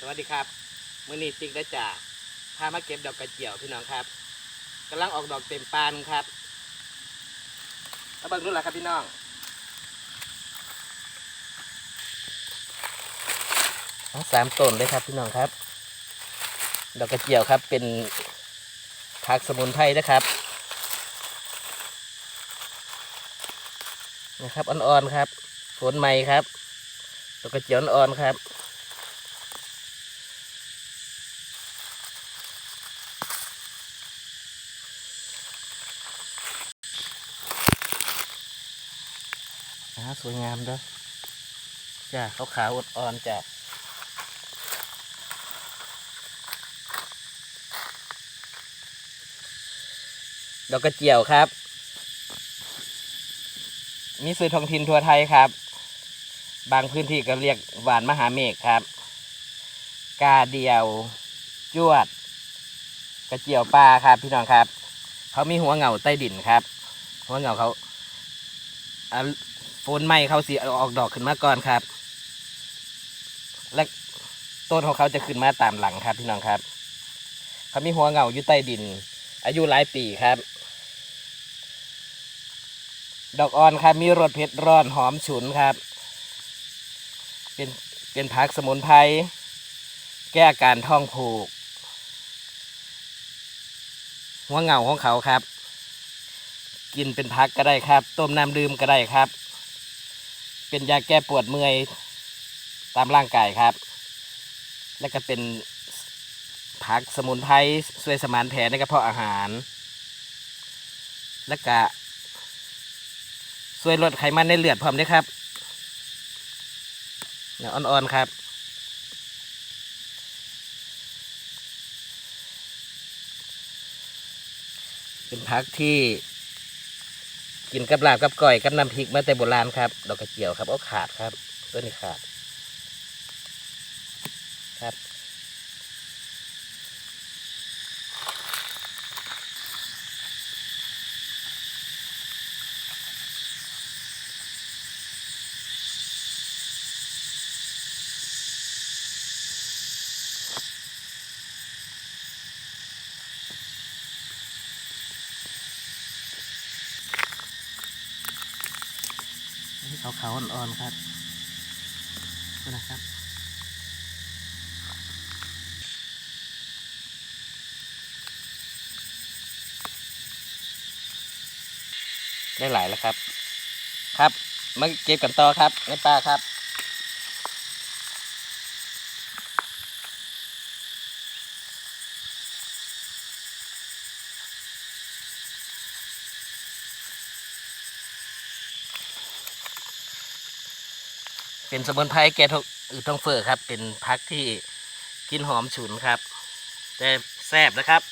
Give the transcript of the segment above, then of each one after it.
สวัสดีครับมือนี้ติ๊กได้จ่าพามาเก็บดอกกระเจียวพี่น้องครับกำลังออกดอกเต็มปานครับมาเบิ่งดูล่ะครับพี่น้องทั้งสามต้นเลยครับพี่น้องครับ ดอกกระเจียวครับเป็นผักสมุนไพรนะครับนะครับอ่อนๆครับฝนใหม่ครับดอกกระเจียวอ่อนๆครับ อ่าสวยงามเด้อจ้าขาขาวอ่อนๆจ้าดอกกระเจียวครับ มีสื่อทองถิ่นทั่วไทยครับ บางพื้นที่ก็เรียกหวานมหาเมฆครับ กาเดียว จวด กระเจียวปลาครับพี่น้องครับ เขามีหัวเหงาใต้ดินครับ หัวเหงาเขา อ่าโฟนไหม้เขาสีออกดอกขึ้นมาก่อนครับ และต้นของเขาจะขึ้นมาตามหลังครับพี่น้องครับ เขามีหัวเหงาอยู่ใต้ดิน อายุหลายปีครับ ดอกอ่อนครับมีรสเผ็ดร้อนหอมฉุนครับ เป็นเป็นผักสมุนไพรแก้อาการท้องผูก หัวเหงาของเขาครับ กินเป็นพักก็ได้ครับ ต้มน้ำดื่มก็ได้ครับ เป็นยาแก้ปวดเมื่อยตามร่างกายครับ และก็เป็นผักสมุนไพรช่วยสมานแผลในกระเพาะอาหาร และก็ช่วยลดไขมันในเลือดพร้อมด้วยครับเนื้ออ่อนๆครับเป็นผักที่ กินกับลาบกับก่อยกับน้ำพริกมาแต่โบราณครับดอกกระเจียวครับเอาขาดครับต้นนี้ขาด ครับ นี่ขาวๆอ่อนๆครับนี่นะครับ ได้หลายแล้วครับ ครับมาเก็บกันต่อครับในป่าครับ เป็นสมุนไพรแก้ท้องอืดท้องเฟ้อครับ เป็นพักที่กินหอมฉุนครับ แต่แซ่บนะครับ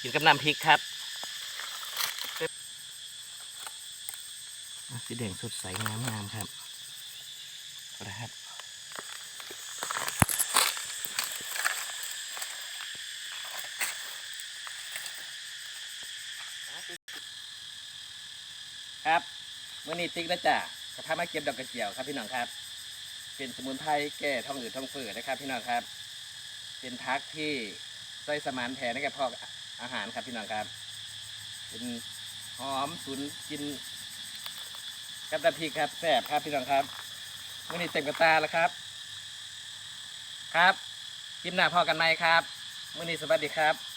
กินกับน้ำพริกครับสีแดงสดใสงามงามๆครับนะครับครับเมื่อนี้ติ๊กนะจ๊ะจะพามาเก็บดอกกระเจียวครับพี่น้องครับ เป็นสมุนไพรแก้ท้องอืดท้องเฟ้อนะครับ พี่น้องครับ เป็นพักที่ช่สมานแผลในกระเพาะอาหารครับพี่น้องครับ เป็นหอมสุนกินกับน้ำพริครับแซ่บครับพี่น้องครับมื่อนี้เต็มกระตาแล้วครับ ครับคลิปหน้าพอกันไหมครับมื่อนี้สวัสดีครับ